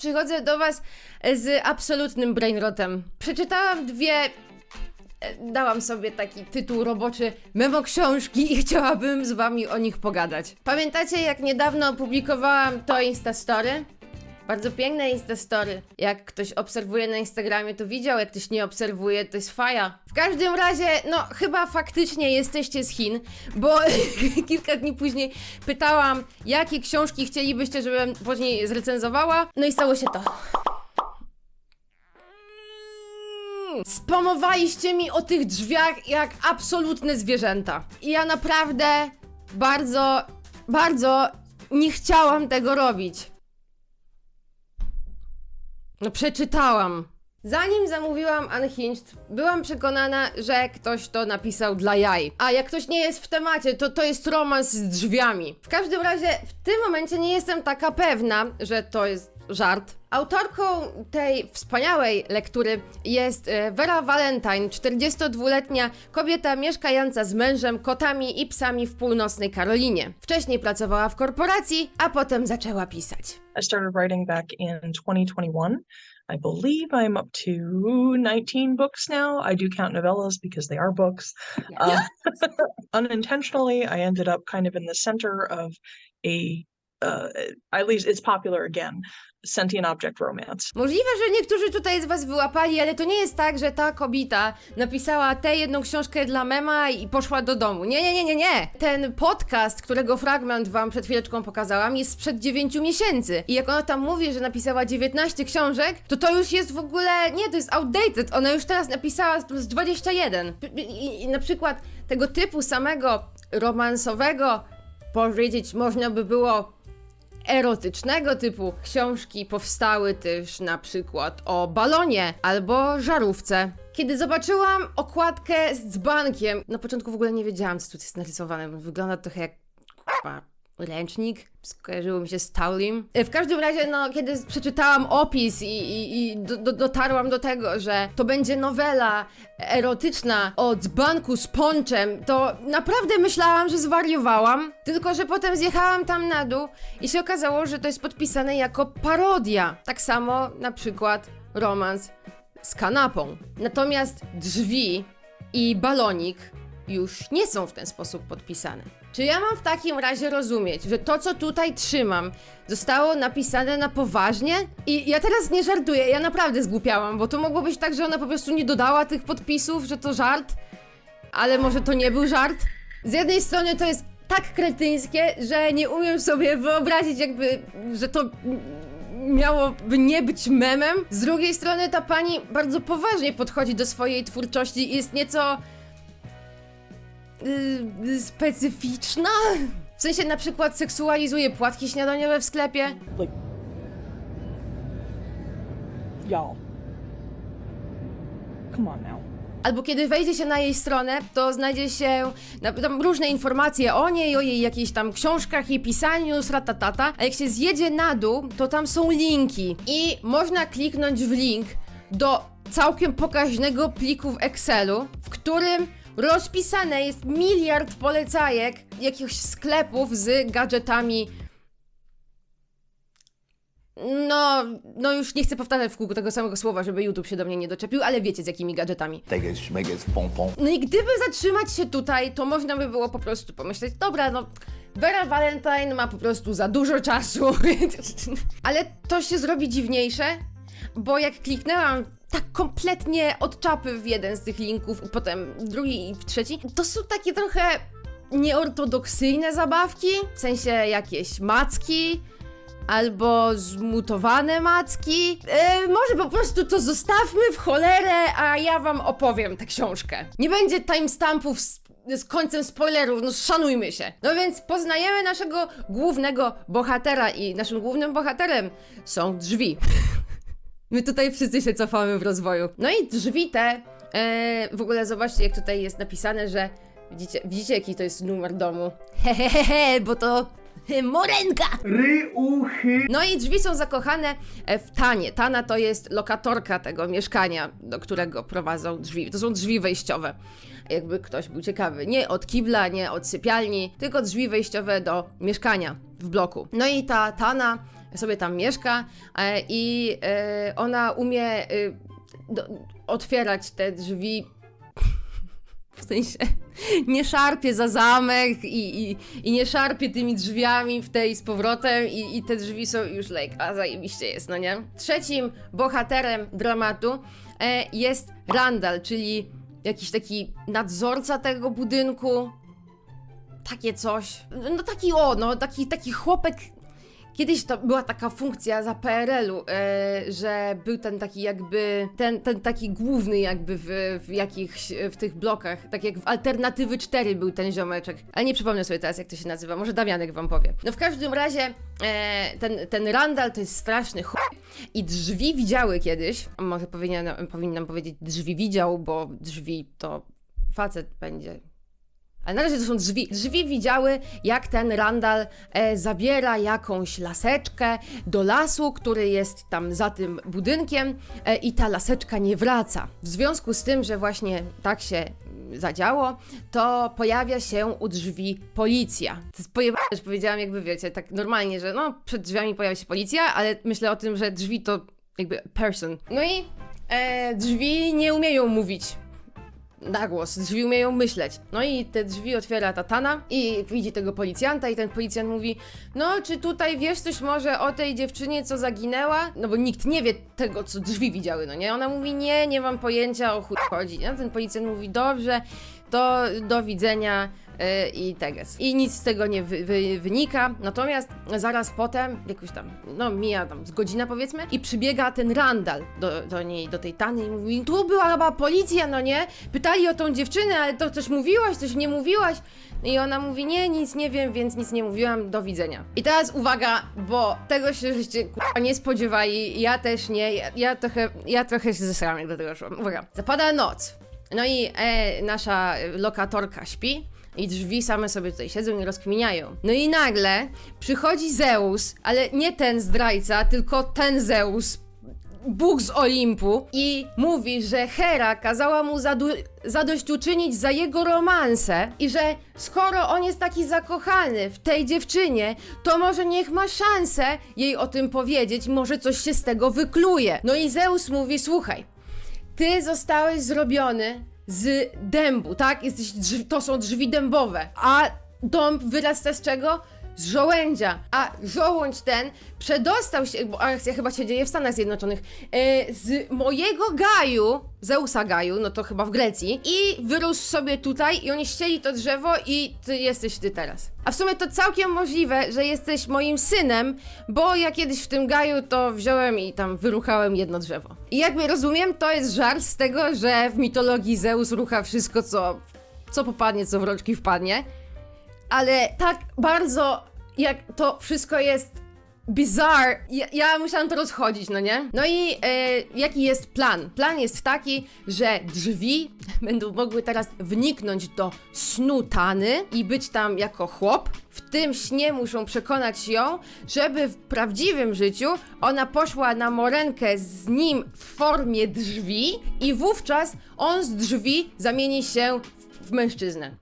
Przychodzę do Was z absolutnym brainrotem. Przeczytałam dwie. e, Dałam sobie taki tytuł roboczy memo książki i chciałabym z Wami o nich pogadać. Pamiętacie, jak niedawno opublikowałam to Instastory? Bardzo piękne Instastory. Jak ktoś obserwuje na Instagramie, to widział, jak ktoś nie obserwuje, to jest faja. W każdym razie, no chyba faktycznie jesteście z Chin, bo kilka dni później pytałam, jakie książki chcielibyście, żebym później zrecenzowała. No i stało się to. Spamowaliście mi o tych drzwiach jak absolutne zwierzęta. I ja naprawdę bardzo, bardzo nie chciałam tego robić. No przeczytałam. Zanim zamówiłam Unhinged, byłam przekonana, że ktoś to napisał dla jaj. A jak ktoś nie jest w temacie, to to jest romans z drzwiami. W każdym razie w tym momencie nie jestem taka pewna, że to jest żart. Autorką tej wspaniałej lektury jest e, Vera Valentine, 42-letnia kobieta mieszkająca z mężem, kotami i psami w północnej Karolinie. Wcześniej pracowała w korporacji, a potem zaczęła pisać. I started writing back in 2021. I believe I'm up to 19 books now. I do count novellas because they are books. Uh, unintentionally, I ended up kind of in the center of a, uh, at least it's popular again, sentient object romance. Możliwe, że niektórzy tutaj z was wyłapali, ale to nie jest tak, że ta kobieta napisała tę jedną książkę dla mema i poszła do domu. Nie, nie, nie, nie, nie. Ten podcast, którego fragment wam przed chwileczką pokazałam, jest sprzed 9 miesięcy. I jak ona tam mówi, że napisała 19 książek, to to już jest w ogóle, nie, to jest outdated. Ona już teraz napisała z- z 21. I, i, i na przykład tego typu samego romansowego powiedzieć można by było erotycznego typu książki powstały też na przykład o balonie albo żarówce. Kiedy zobaczyłam okładkę z dzbankiem, na początku w ogóle nie wiedziałam, co tu jest narysowane. Wygląda trochę jak ręcznik. Skojarzyło mi się z Taulim. W każdym razie, no, kiedy przeczytałam opis i, i, i do, do, dotarłam do tego, że to będzie nowela erotyczna o dzbanku z ponczem, to naprawdę myślałam, że zwariowałam. Tylko, że potem zjechałam tam na dół i się okazało, że to jest podpisane jako parodia. Tak samo na przykład romans z kanapą. Natomiast drzwi i balonik już nie są w ten sposób podpisane. Czy ja mam w takim razie rozumieć, że to, co tutaj trzymam, zostało napisane na poważnie? I ja teraz nie żartuję, ja naprawdę zgłupiałam, bo to mogło być tak, że ona po prostu nie dodała tych podpisów, że to żart, ale może to nie był żart? Z jednej strony to jest tak kretyńskie, że nie umiem sobie wyobrazić jakby, że to miałoby nie być memem. Z drugiej strony ta pani bardzo poważnie podchodzi do swojej twórczości i jest nieco yy, specyficzna. W sensie na przykład seksualizuje płatki śniadaniowe w sklepie. like y'all come on now Albo kiedy wejdzie się na jej stronę, to znajdzie się na, tam różne informacje o niej, o jej jakichś tam książkach, jej pisaniu, sratatata. A jak się zjedzie na dół, to tam są linki. I można kliknąć w link do całkiem pokaźnego pliku w Excelu, w którym rozpisane jest miliard polecajek jakichś sklepów z gadżetami no, no już nie chcę powtarzać w kółku tego samego słowa, żeby YouTube się do mnie nie doczepił, ale wiecie z jakimi gadżetami. Take it, make it pom pom. No i gdyby zatrzymać się tutaj, to można by było po prostu pomyśleć, dobra, no Vera Valentine ma po prostu za dużo czasu. Ale to się zrobi dziwniejsze, bo jak kliknęłam tak kompletnie od czapy w jeden z tych linków, i potem drugi i w trzeci, to są takie trochę nieortodoksyjne zabawki, w sensie jakieś macki, albo zmutowane macki. E, może po prostu to zostawmy w cholerę, a ja wam opowiem tę książkę. Nie będzie timestampów z, z końcem spoilerów, no szanujmy się. No więc poznajemy naszego głównego bohatera i naszym głównym bohaterem są drzwi. My tutaj wszyscy się cofamy w rozwoju. No i drzwi te, e, w ogóle zobaczcie jak tutaj jest napisane, że widzicie, widzicie jaki to jest numer domu. Hehehe, bo to morenka! No i drzwi są zakochane e, w Tanie. Tana to jest lokatorka tego mieszkania, do którego prowadzą drzwi. To są drzwi wejściowe. Jakby ktoś był ciekawy. Nie od kibla, nie od sypialni, tylko drzwi wejściowe do mieszkania w bloku. No i ta Tana sobie tam mieszka e, i e, ona umie e, otwierać te drzwi. W sensie nie szarpie za zamek i, i, i nie szarpie tymi drzwiami w tej z powrotem i, i te drzwi są już like, a zajebiście jest, no nie? Trzecim bohaterem dramatu e, jest Randall, czyli jakiś taki nadzorca tego budynku, takie coś. No taki o, no taki, taki chłopek. Kiedyś to była taka funkcja za PRL-u, e, że był ten taki jakby, ten, ten taki główny jakby w, w jakichś, w tych blokach, tak jak w Alternatywy 4 był ten ziomeczek, ale nie przypomnę sobie teraz jak to się nazywa, może Damianek wam powie. No w każdym razie e, ten, ten Randall to jest straszny chuj i drzwi widziały kiedyś, może powinnam, powinnam powiedzieć drzwi widział, bo drzwi to facet będzie, ale na razie to są drzwi. Drzwi widziały, jak ten Randall e, zabiera jakąś laseczkę do lasu, który jest tam za tym budynkiem e, i ta laseczka nie wraca. W związku z tym, że właśnie tak się mm, zadziało, to pojawia się u drzwi policja. To jest pojebane, że powiedziałam jakby wiecie, tak normalnie, że no przed drzwiami pojawia się policja, ale myślę o tym, że drzwi to jakby person. No i e, drzwi nie umieją mówić na głos, drzwi umieją myśleć. No i te drzwi otwiera Tatana i widzi tego policjanta i ten policjant mówi no czy tutaj wiesz coś może o tej dziewczynie, co zaginęła? No bo nikt nie wie tego, co drzwi widziały, no nie? Ona mówi nie, nie mam pojęcia o chuj chodzi. No ten policjant mówi dobrze, to do widzenia yy, i teges. I nic z tego nie wy, wy, wynika, natomiast zaraz potem, jakoś tam, no mija tam z godzina powiedzmy, i przybiega ten Randall do, do niej, do tej Tany i mówi, tu była chyba policja, no nie? Pytali o tą dziewczynę, ale to coś mówiłaś, coś nie mówiłaś? I ona mówi, nie, nic nie wiem, więc nic nie mówiłam, do widzenia. I teraz uwaga, bo tego się żeście kurwa, nie spodziewali, ja też nie, ja, ja trochę, ja trochę się zesrałam, jak do tego szłam. Uwaga, zapada noc, no i e, nasza lokatorka śpi i drzwi same sobie tutaj siedzą i rozkminiają. No i nagle przychodzi Zeus, ale nie ten zdrajca, tylko ten Zeus, Bóg z Olimpu i mówi, że Hera kazała mu zadu- zadośćuczynić za jego romanse i że skoro on jest taki zakochany w tej dziewczynie, to może niech ma szansę jej o tym powiedzieć, może coś się z tego wykluje. No i Zeus mówi, słuchaj, ty zostałeś zrobiony z dębu, tak? Jesteś to są drzwi dębowe. A dąb wyrasta z czego? Z żołędzia. A żołądź ten przedostał się, bo akcja chyba się dzieje w Stanach Zjednoczonych, e, z mojego Gaju, Zeusa Gaju, no to chyba w Grecji, i wyrósł sobie tutaj i oni ścieli to drzewo i ty jesteś ty teraz. A w sumie to całkiem możliwe, że jesteś moim synem, bo ja kiedyś w tym Gaju to wziąłem i tam wyruchałem jedno drzewo. I jakby rozumiem, to jest żart z tego, że w mitologii Zeus rucha wszystko, co, co popadnie, co w rączki wpadnie ale tak bardzo jak to wszystko jest bizarre, ja, ja musiałam to rozchodzić, no nie? No i e, jaki jest plan? Plan jest taki, że drzwi będą mogły teraz wniknąć do snu Tany i być tam jako chłop. W tym śnie muszą przekonać ją, żeby w prawdziwym życiu ona poszła na morenkę z nim w formie drzwi i wówczas on z drzwi zamieni się w, w mężczyznę.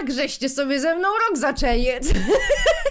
Tak żeście sobie ze mną rok zaczęli.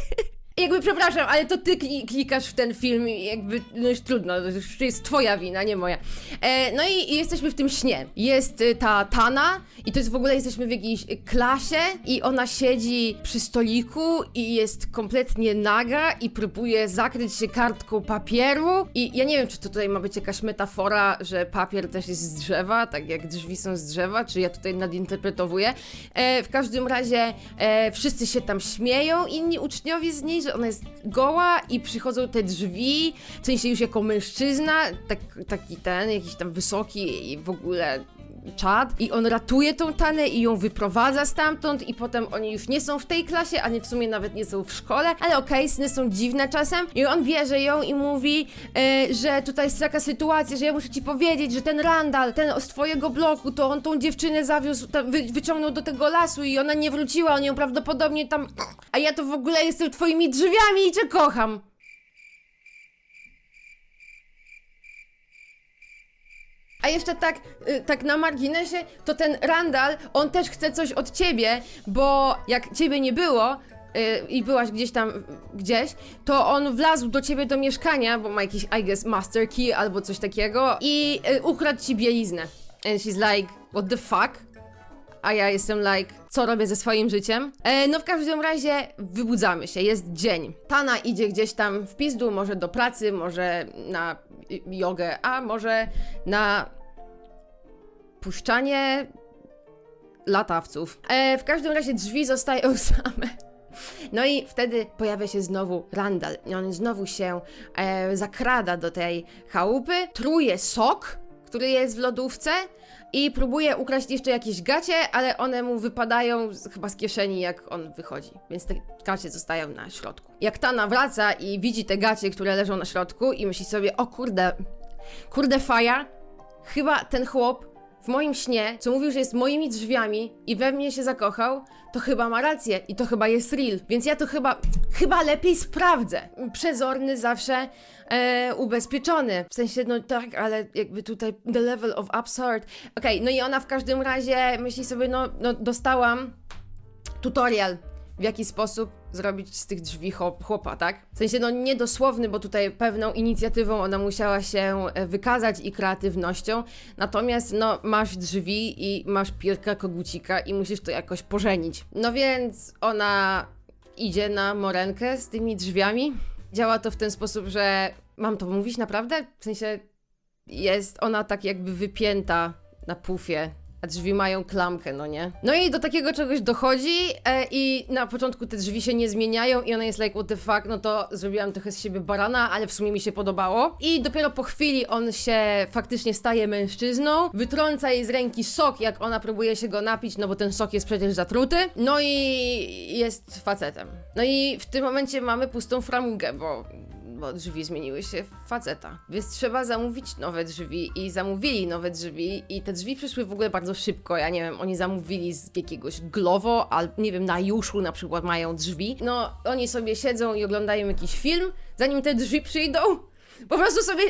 Jakby przepraszam, ale to ty kli- klikasz w ten film i jakby, no już trudno, to już jest twoja wina, nie moja. E, no i, i jesteśmy w tym śnie. Jest y, ta Tana i to jest w ogóle, jesteśmy w jakiejś y, klasie i ona siedzi przy stoliku i jest kompletnie naga i próbuje zakryć się kartką papieru i ja nie wiem, czy to tutaj ma być jakaś metafora, że papier też jest z drzewa, tak jak drzwi są z drzewa, czy ja tutaj nadinterpretowuję. E, w każdym razie e, wszyscy się tam śmieją, inni uczniowie z niej, że ona jest goła i przychodzą te drzwi, w sensie już jako mężczyzna, tak, taki ten, jakiś tam wysoki i w ogóle czad i on ratuje tą Tanę i ją wyprowadza stamtąd i potem oni już nie są w tej klasie, ani w sumie nawet nie są w szkole, ale okej, sny są dziwne czasem i on bierze ją i mówi, e, że tutaj jest taka sytuacja, że ja muszę ci powiedzieć, że ten Randall, ten z twojego bloku, to on tą dziewczynę zawiózł, tam, wy, wyciągnął do tego lasu i ona nie wróciła, on ją prawdopodobnie tam, a ja to w ogóle jestem twoimi drzwiami i cię kocham. A jeszcze tak, y, tak na marginesie, to ten Randall, on też chce coś od ciebie, bo jak ciebie nie było y, i byłaś gdzieś tam, gdzieś, to on wlazł do ciebie do mieszkania, bo ma jakiś, I guess, master key albo coś takiego i y, ukradł ci bieliznę. And she's like, what the fuck? A ja jestem like, co robię ze swoim życiem? E, no w każdym razie wybudzamy się, jest dzień. Tana idzie gdzieś tam w pizdu, może do pracy, może na jogę, a może na puszczanie latawców. E, w każdym razie drzwi zostają same. No i wtedy pojawia się znowu Randall. On znowu się e, zakrada do tej chałupy, truje sok, który jest w lodówce i próbuje ukraść jeszcze jakieś gacie, ale one mu wypadają chyba z kieszeni, jak on wychodzi. Więc te gacie zostają na środku. Jak Tana wraca i widzi te gacie, które leżą na środku i myśli sobie, o kurde, kurde faja, chyba ten chłop moim śnie, co mówił, że jest moimi drzwiami i we mnie się zakochał, to chyba ma rację i to chyba jest real. Więc ja to chyba, chyba lepiej sprawdzę. Przezorny zawsze e, ubezpieczony. W sensie, no tak, ale jakby tutaj the level of absurd. Okej, no i ona w każdym razie myśli sobie, no, no dostałam tutorial, w jaki sposób zrobić z tych drzwi chłop, chłopa, tak? W sensie, no niedosłowny, bo tutaj pewną inicjatywą ona musiała się e, wykazać i kreatywnością, natomiast no masz drzwi i masz Pierka Kogucika i musisz to jakoś pożenić. No więc ona idzie na morenkę z tymi drzwiami. Działa to w ten sposób, że mam to mówić naprawdę? W sensie jest ona tak jakby wypięta na pufie, a drzwi mają klamkę, no nie? No i do takiego czegoś dochodzi e, i na początku te drzwi się nie zmieniają i ona jest like, what the fuck, no to zrobiłam trochę z siebie barana, ale w sumie mi się podobało. I dopiero po chwili on się faktycznie staje mężczyzną, wytrąca jej z ręki sok, jak ona próbuje się go napić, no bo ten sok jest przecież zatruty, no i jest facetem. No i w tym momencie mamy pustą framugę, bo bo drzwi zmieniły się w faceta. Więc trzeba zamówić nowe drzwi i zamówili nowe drzwi i te drzwi przyszły w ogóle bardzo szybko. Ja nie wiem, oni zamówili z jakiegoś Glovo, albo nie wiem, na Juszu na przykład mają drzwi. No, oni sobie siedzą i oglądają jakiś film, zanim te drzwi przyjdą. Po prostu sobie...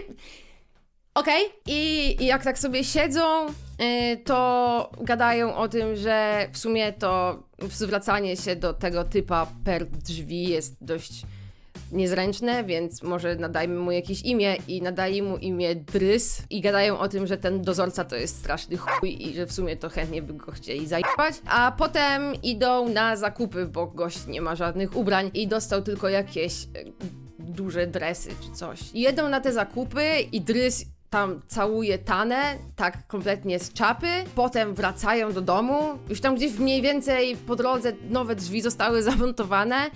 Okej, I, i jak tak sobie siedzą, yy, to gadają o tym, że w sumie to zwracanie się do tego typa per drzwi jest dość niezręczne, więc może nadajmy mu jakieś imię i nadali mu imię Drys i gadają o tym, że ten dozorca to jest straszny chuj i że w sumie to chętnie by go chcieli zajebać, a potem idą na zakupy, bo gość nie ma żadnych ubrań i dostał tylko jakieś e, duże dresy czy coś. Jedą na te zakupy i Drys tam całuje Tanę, tak kompletnie z czapy, potem wracają do domu, już tam gdzieś mniej więcej po drodze nowe drzwi zostały zamontowane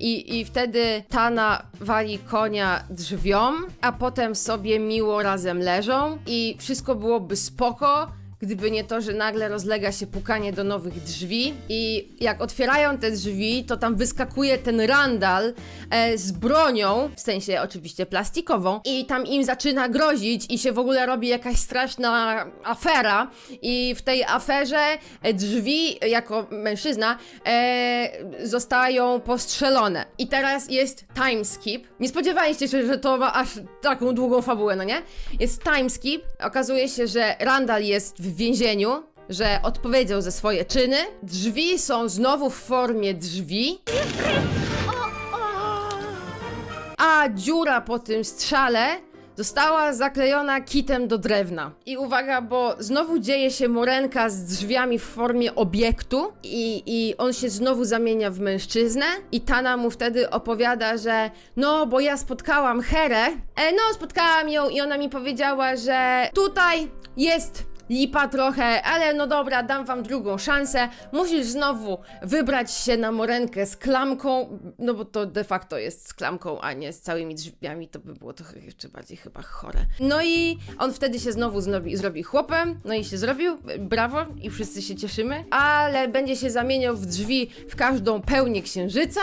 i, i wtedy Tana wali konia drzwiom, a potem sobie miło razem leżą i wszystko byłoby spoko, gdyby nie to, że nagle rozlega się pukanie do nowych drzwi i jak otwierają te drzwi, to tam wyskakuje ten Randall e, z bronią, w sensie oczywiście plastikową i tam im zaczyna grozić i się w ogóle robi jakaś straszna afera i w tej aferze e, drzwi jako mężczyzna e, zostają postrzelone. I teraz jest time skip. Nie spodziewaliście się, że to ma aż taką długą fabułę, no nie? Jest time skip. Okazuje się, że Randall jest w więzieniu, że odpowiedział za swoje czyny. Drzwi są znowu w formie drzwi. A dziura po tym strzale została zaklejona kitem do drewna. I uwaga, bo znowu dzieje się morenka z drzwiami w formie obiektu i, i on się znowu zamienia w mężczyznę i Tana mu wtedy opowiada, że no, bo ja spotkałam Herę, e, no, spotkałam ją i ona mi powiedziała, że tutaj jest lipa trochę, ale no dobra, dam wam drugą szansę. Musisz znowu wybrać się na morenkę z klamką, no bo to de facto jest z klamką, a nie z całymi drzwiami, to by było trochę jeszcze bardziej chyba chore. No i on wtedy się znowu zrobi, zrobi chłopem, no i się zrobił, brawo i wszyscy się cieszymy, ale będzie się zamieniał w drzwi w każdą pełnię księżyca,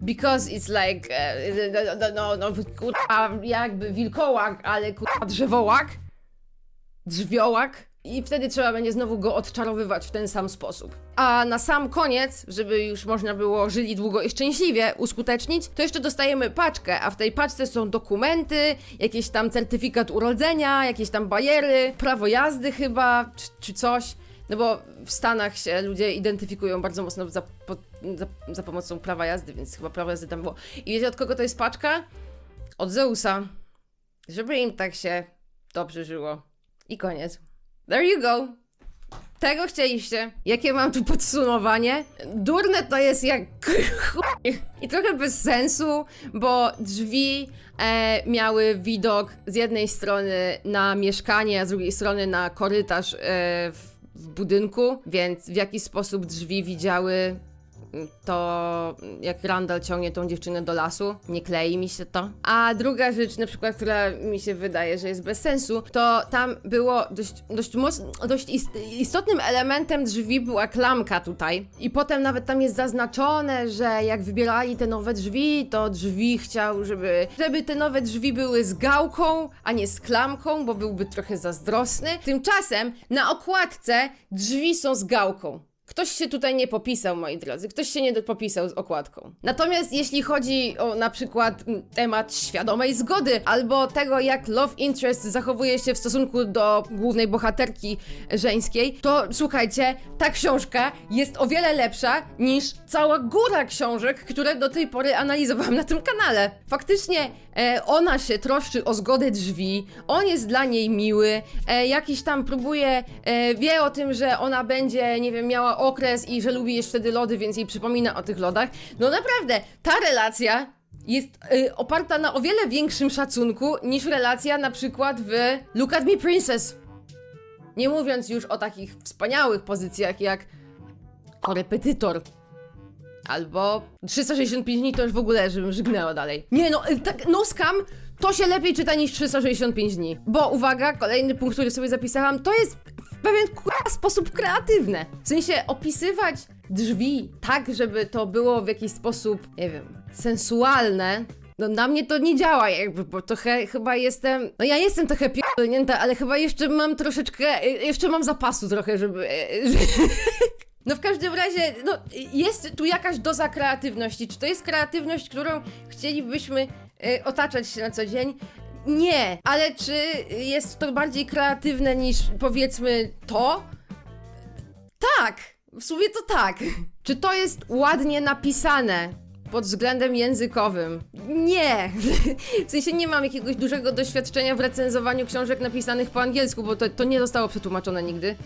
because it's like, e, no, no, no, kurwa, jakby wilkołak, ale kurwa drzewołak, drzwiołak. I wtedy trzeba będzie znowu go odczarowywać w ten sam sposób. A na sam koniec, żeby już można było żyli długo i szczęśliwie uskutecznić, to jeszcze dostajemy paczkę, a w tej paczce są dokumenty, jakiś tam certyfikat urodzenia, jakieś tam bajery, prawo jazdy chyba, czy, czy coś. No bo w Stanach się ludzie identyfikują bardzo mocno za, po, za, za pomocą prawa jazdy, więc chyba prawo jazdy tam było. I wiecie od kogo to jest paczka? Od Zeusa. Żeby im tak się dobrze żyło. I koniec. There you go. Tego chcieliście. Jakie mam tu podsumowanie? Durne to jest jak. I trochę bez sensu, bo drzwi e, miały widok z jednej strony na mieszkanie, a z drugiej strony na korytarz e, w, w budynku, więc w jaki sposób drzwi widziały to jak Randall ciągnie tą dziewczynę do lasu, nie klei mi się to. A druga rzecz, na przykład, która mi się wydaje, że jest bez sensu, to tam było dość, dość, dość ist- istotnym elementem drzwi była klamka tutaj. I potem nawet tam jest zaznaczone, że jak wybierali te nowe drzwi, to drzwi chciał, żeby, żeby te nowe drzwi były z gałką, a nie z klamką, bo byłby trochę zazdrosny. Tymczasem na okładce drzwi są z gałką. Ktoś się tutaj nie popisał, moi drodzy. Ktoś się nie popisał z okładką. Natomiast jeśli chodzi o na przykład temat świadomej zgody, albo tego, jak love interest zachowuje się w stosunku do głównej bohaterki żeńskiej, to słuchajcie, ta książka jest o wiele lepsza niż cała góra książek, które do tej pory analizowałam na tym kanale. Faktycznie e, ona się troszczy o zgodę drzwi, on jest dla niej miły, e, jakiś tam próbuje, e, wie o tym, że ona będzie, nie wiem, miała okres i że lubi jeść wtedy lody, więc jej przypomina o tych lodach. No naprawdę, ta relacja jest y, oparta na o wiele większym szacunku niż relacja na przykład w Look at Me Princess. Nie mówiąc już o takich wspaniałych pozycjach jak korepetytor. Albo 365 dni to już w ogóle, żebym żygnęła dalej. Nie no, y, tak, no skam to się lepiej czyta niż 365 dni. Bo uwaga, kolejny punkt, który sobie zapisałam, to jest pewien sposób kreatywny. W sensie opisywać drzwi tak, żeby to było w jakiś sposób, nie wiem, sensualne. No na mnie to nie działa jakby, bo trochę chyba jestem, no ja jestem trochę pierdolnięta, ale chyba jeszcze mam troszeczkę, y, jeszcze mam zapasu trochę, żeby... y, no w każdym razie, no jest tu jakaś doza kreatywności. Czy to jest kreatywność, którą chcielibyśmy y, otaczać się na co dzień? Nie, ale czy jest to bardziej kreatywne niż powiedzmy to? Tak, w sumie to tak. Czy to jest ładnie napisane pod względem językowym? Nie. W sensie nie mam jakiegoś dużego doświadczenia w recenzowaniu książek napisanych po angielsku, bo to, to nie zostało przetłumaczone nigdy.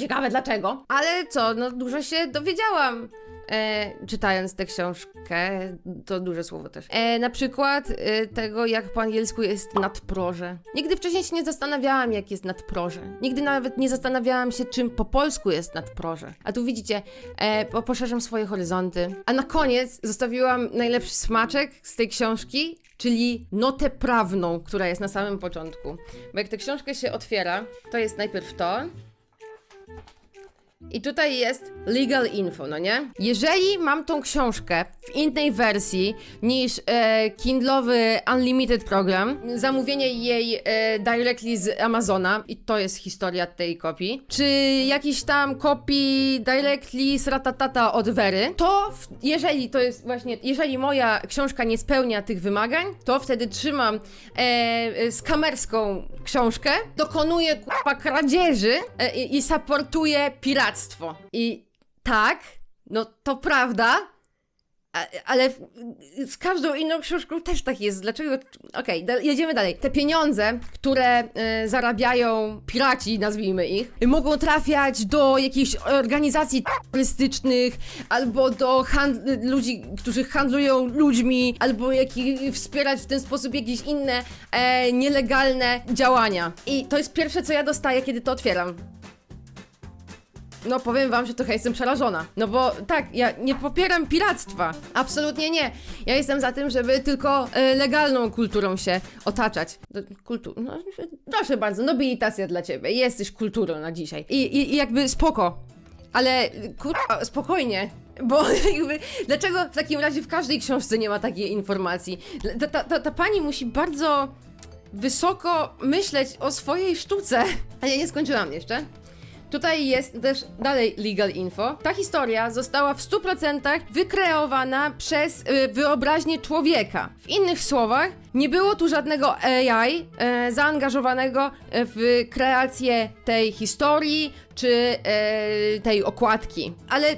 Ciekawe dlaczego. Ale co, no dużo się dowiedziałam. E, czytając tę książkę, to duże słowo też. E, na przykład e, tego, jak po angielsku jest nadproże. Nigdy wcześniej się nie zastanawiałam, jak jest nadproże. Nigdy nawet nie zastanawiałam się, czym po polsku jest nadproże. A tu widzicie, e, po- poszerzam swoje horyzonty. A na koniec zostawiłam najlepszy smaczek z tej książki, czyli notę prawną, która jest na samym początku. Bo jak tę książkę się otwiera, to jest najpierw to, i tutaj jest legal info, no nie? Jeżeli mam tą książkę w innej wersji niż e, Kindlowy Unlimited program, zamówienie jej e, directly z Amazona, i to jest historia tej kopii, czy jakiś tam kopii directly z ratatata od Wery, to w, jeżeli to jest właśnie, jeżeli moja książka nie spełnia tych wymagań, to wtedy trzymam e, e, skamerską książkę, dokonuję kupa kradzieży e, i, i supportuję I tak, no to prawda, ale z każdą inną książką też tak jest. Dlaczego? Okej, da- jedziemy dalej. Te pieniądze, które e, zarabiają piraci, nazwijmy ich, mogą trafiać do jakichś organizacji terrorystycznych, albo do ludzi, którzy handlują ludźmi, albo jaki, wspierać w ten sposób jakieś inne e, nielegalne działania. I to jest pierwsze, co ja dostaję, kiedy to otwieram. No powiem wam, że trochę jestem przerażona. No bo tak, ja nie popieram piractwa. Absolutnie nie. Ja jestem za tym, żeby tylko e, legalną kulturą się otaczać. Kultu no, proszę bardzo, nobilitacja dla ciebie. Jesteś kulturą na dzisiaj. I, i, i jakby spoko. Ale kurwa, spokojnie. Bo jakby, dlaczego w takim razie w każdej książce nie ma takiej informacji? Ta, ta, ta, ta pani musi bardzo wysoko myśleć o swojej sztuce. A ja nie skończyłam jeszcze. Tutaj jest też dalej legal info. Ta historia została w 100% wykreowana przez y, wyobraźnię człowieka. W innych słowach, nie było tu żadnego AI e, zaangażowanego w kreację tej historii czy e, tej okładki. Ale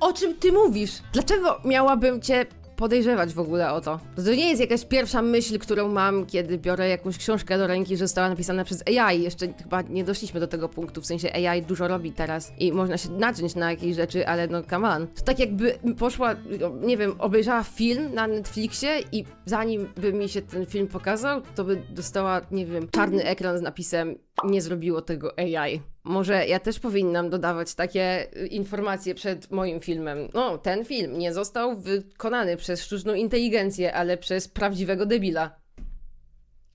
o czym ty mówisz? Dlaczego miałabym cię podejrzewać w ogóle o to? To nie jest jakaś pierwsza myśl, którą mam, kiedy biorę jakąś książkę do ręki, że została napisana przez AI. Jeszcze chyba nie doszliśmy do tego punktu, w sensie AI dużo robi teraz i można się naciąć na jakieś rzeczy, ale no come on. To tak jakby poszła, nie wiem, obejrzała film na Netflixie i zanim by mi się ten film pokazał, to by dostała, nie wiem, czarny ekran z napisem nie zrobiło tego AI. Może ja też powinnam dodawać takie y, informacje przed moim filmem. No, ten film nie został wykonany przez sztuczną inteligencję, ale przez prawdziwego debila.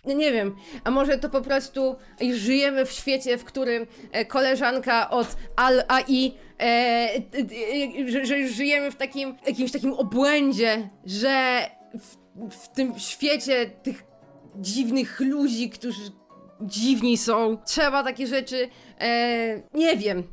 No Nie wiem, a może to po prostu żyjemy w świecie, w którym e, koleżanka od Al AI, e, t- że, że żyjemy w takim jakimś takim obłędzie, że w, w tym świecie tych dziwnych ludzi, którzy dziwni są, trzeba takie rzeczy, e, nie wiem,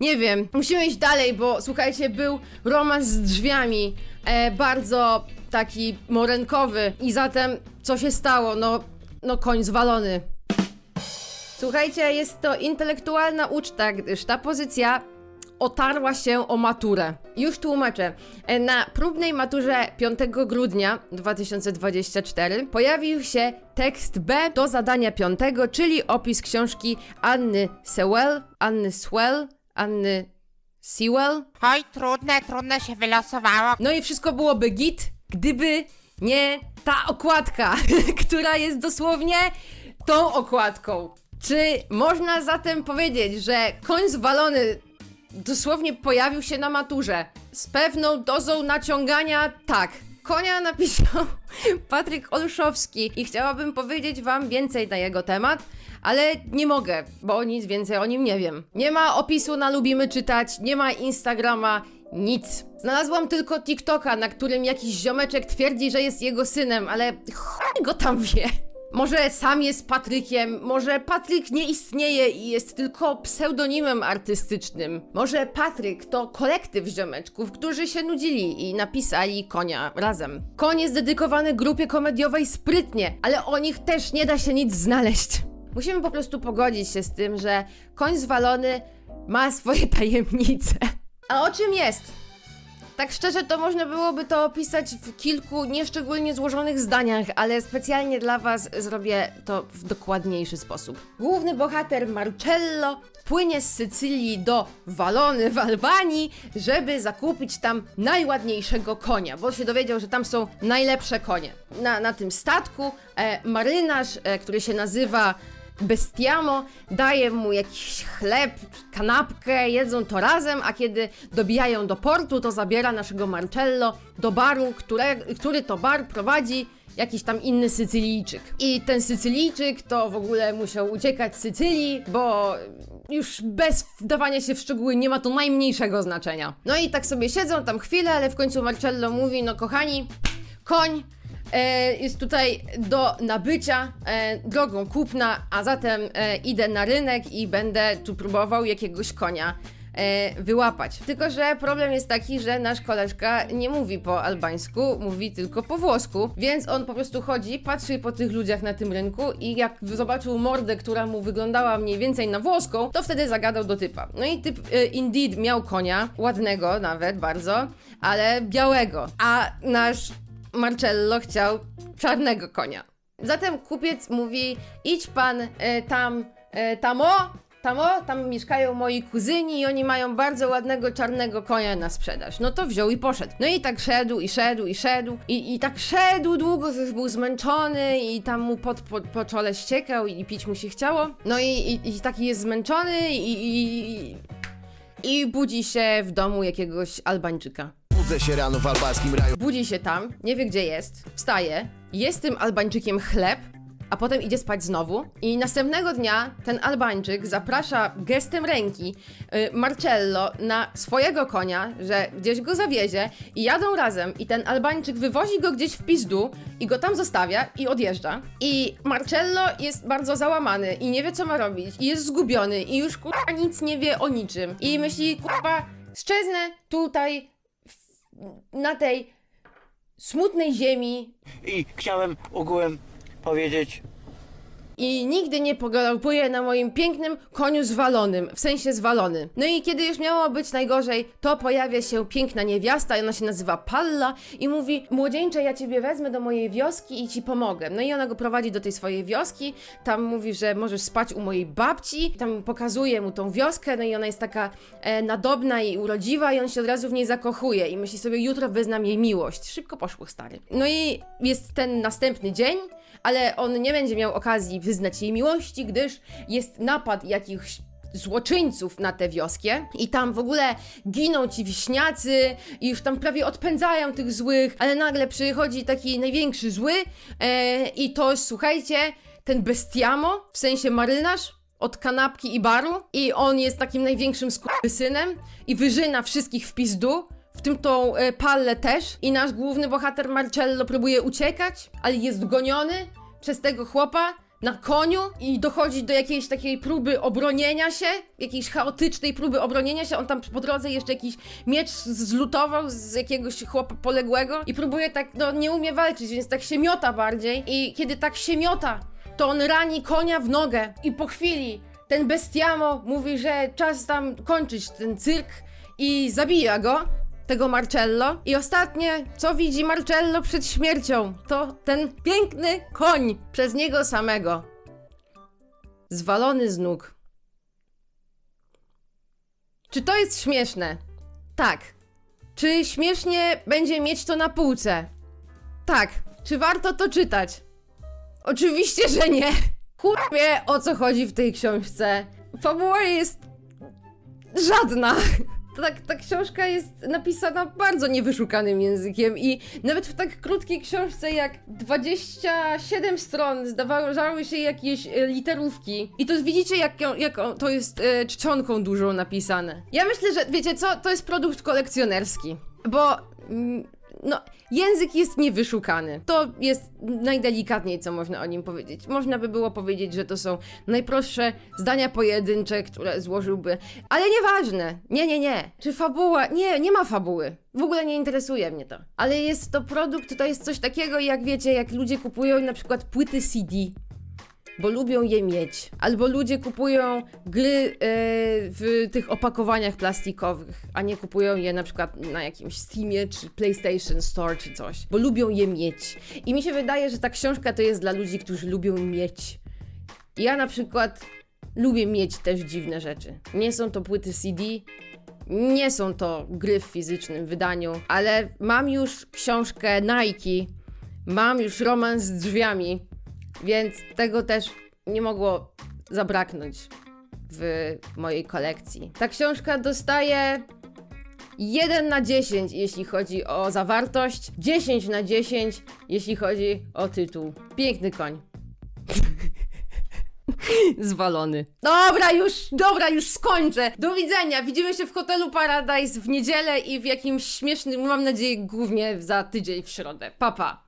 nie wiem. Musimy iść dalej, bo słuchajcie, był romans z drzwiami, e, bardzo taki morenkowy i zatem co się stało? No, no koń zwalony. Słuchajcie, jest to intelektualna uczta, gdyż ta pozycja otarła się o maturę. Już tłumaczę. E, Na próbnej maturze 5 grudnia 2024 pojawił się tekst B do zadania 5, czyli opis książki Anny Sewell, Anny Swell, Anny Sewell. Oj, trudne, trudne się wylosowało. No i wszystko byłoby git, gdyby nie ta okładka, która jest dosłownie tą okładką. Czy można zatem powiedzieć, że koń zwalony dosłownie pojawił się na maturze? Z pewną dozą naciągania tak. Konia napisał Patryk Olszowski i chciałabym powiedzieć wam więcej na jego temat, ale nie mogę, bo nic więcej o nim nie wiem. Nie ma opisu na Lubimy Czytać, nie ma Instagrama, nic. Znalazłam tylko TikToka, na którym jakiś ziomeczek twierdzi, że jest jego synem, ale chuj go tam wie. Może sam jest Patrykiem, może Patryk nie istnieje i jest tylko pseudonimem artystycznym. Może Patryk to kolektyw ziomeczków, którzy się nudzili i napisali konia razem. Koń jest dedykowany grupie komediowej sprytnie, ale o nich też nie da się nic znaleźć. Musimy po prostu pogodzić się z tym, że koń zwalony ma swoje tajemnice. A o czym jest? Tak szczerze, to można byłoby to opisać w kilku nieszczególnie złożonych zdaniach, ale specjalnie dla Was zrobię to w dokładniejszy sposób. Główny bohater Marcello płynie z Sycylii do Walony w Albanii, żeby zakupić tam najładniejszego konia, bo się dowiedział, że tam są najlepsze konie. Na, na tym statku e, marynarz, e, który się nazywa Bestiamo daje mu jakiś chleb, kanapkę, jedzą to razem, a kiedy dobijają do portu, to zabiera naszego Marcello do baru, które, który to bar prowadzi jakiś tam inny Sycylijczyk. I ten Sycylijczyk to w ogóle musiał uciekać z Sycylii, bo już bez wdawania się w szczegóły nie ma to najmniejszego znaczenia. No i tak sobie siedzą tam chwilę, ale w końcu Marcello mówi, no kochani, koń e, jest tutaj do nabycia e, drogą kupna, a zatem e, idę na rynek i będę tu próbował jakiegoś konia e, wyłapać. Tylko, że problem jest taki, że nasz koleżka nie mówi po albańsku, mówi tylko po włosku, więc on po prostu chodzi, patrzy po tych ludziach na tym rynku i jak zobaczył mordę, która mu wyglądała mniej więcej na włoską, to wtedy zagadał do typa. No i typ e, indeed miał konia, ładnego nawet bardzo, ale białego, a nasz Marcello chciał czarnego konia. Zatem kupiec mówi: idź pan e, tam, e, tamo, tamo, tam mieszkają moi kuzyni i oni mają bardzo ładnego czarnego konia na sprzedaż. No to wziął i poszedł. No i tak szedł i szedł i szedł i, i tak szedł długo, że już był zmęczony i tam mu pod, po, po czole ściekał i pić mu się chciało. No i, i, i taki jest zmęczony i, i, i budzi się w domu jakiegoś Albańczyka. Budzę się rano w albańskim raju Budzi się tam, nie wie gdzie jest, wstaje, jest tym Albańczykiem chleb, a potem idzie spać znowu. I następnego dnia ten Albańczyk zaprasza gestem ręki y, Marcello na swojego konia, że gdzieś go zawiezie i jadą razem i ten Albańczyk wywozi go gdzieś w pizdu i go tam zostawia i odjeżdża. I Marcello jest bardzo załamany i nie wie co ma robić i jest zgubiony i już kurwa nic nie wie o niczym. I myśli kurwa, szczeznę tutaj na tej smutnej ziemi. I chciałem ogółem powiedzieć, i nigdy nie pogalopuję na moim pięknym koniu zwalonym, w sensie zwalony. No i kiedy już miało być najgorzej, to pojawia się piękna niewiasta, ona się nazywa Palla i mówi, młodzieńcze, ja ciebie wezmę do mojej wioski i ci pomogę. No i ona go prowadzi do tej swojej wioski, tam mówi, że możesz spać u mojej babci, tam pokazuje mu tą wioskę, no i ona jest taka e, nadobna i urodziwa i on się od razu w niej zakochuje i myśli sobie, jutro wyznam jej miłość. Szybko poszło, stary. No i jest ten następny dzień, ale on nie będzie miał okazji wyznać jej miłości, gdyż jest napad jakichś złoczyńców na tę wioskę. I tam w ogóle giną ci wiśniacy i już tam prawie odpędzają tych złych, ale nagle przychodzi taki największy zły e, i to słuchajcie, ten bestiamo, w sensie marynarz, od kanapki i baru. I on jest takim największym synem i wyżyna wszystkich w pizdu, w tym tą e, Pallę też i nasz główny bohater Marcello próbuje uciekać, ale jest goniony przez tego chłopa na koniu i dochodzi do jakiejś takiej próby obronienia się, jakiejś chaotycznej próby obronienia się. On tam po drodze jeszcze jakiś miecz zlutował z jakiegoś chłopa poległego i próbuje tak, no nie umie walczyć, więc tak się miota bardziej. I kiedy tak się miota, to on rani konia w nogę i po chwili ten bestiamo mówi, że czas tam kończyć ten cyrk i zabija go, tego Marcello. I ostatnie, co widzi Marcello przed śmiercią, to ten piękny koń przez niego samego. Zwalony z nóg. Czy to jest śmieszne? Tak. Czy śmiesznie będzie mieć to na półce? Tak. Czy warto to czytać? Oczywiście, że nie. Kurwie, o co chodzi w tej książce. Fabuła jest żadna. Tak, ta książka jest napisana bardzo niewyszukanym językiem i nawet w tak krótkiej książce jak 27 stron zdawały się jakieś e, literówki. I to widzicie, jak, jak to jest e, czcionką dużą napisane. Ja myślę, że wiecie co, to jest produkt kolekcjonerski, bo mm, no, język jest niewyszukany. To jest najdelikatniej, co można o nim powiedzieć. Można by było powiedzieć, że to są najprostsze zdania pojedyncze, które złożyłby. Ale nieważne. Nie, nie, nie. Czy fabuła? Nie, nie ma fabuły. W ogóle nie interesuje mnie to. Ale jest to produkt, to jest coś takiego, jak wiecie, jak ludzie kupują na przykład płyty CD bo lubią je mieć. Albo ludzie kupują gry e, w tych opakowaniach plastikowych, a nie kupują je na przykład na jakimś Steamie, czy PlayStation Store, czy coś, bo lubią je mieć. I mi się wydaje, że ta książka to jest dla ludzi, którzy lubią mieć. Ja na przykład lubię mieć też dziwne rzeczy. Nie są to płyty CD, nie są to gry w fizycznym wydaniu, ale mam już książkę Nike, mam już romans z drzwiami, więc tego też nie mogło zabraknąć w mojej kolekcji. Ta książka dostaje 1 na 10, jeśli chodzi o zawartość, 10 na 10, jeśli chodzi o tytuł. Piękny koń. Zwalony. Dobra, już, dobra, już skończę. Do widzenia. Widzimy się w hotelu Paradise w niedzielę i w jakimś śmiesznym, mam nadzieję, głównie za tydzień w środę. Papa. Pa.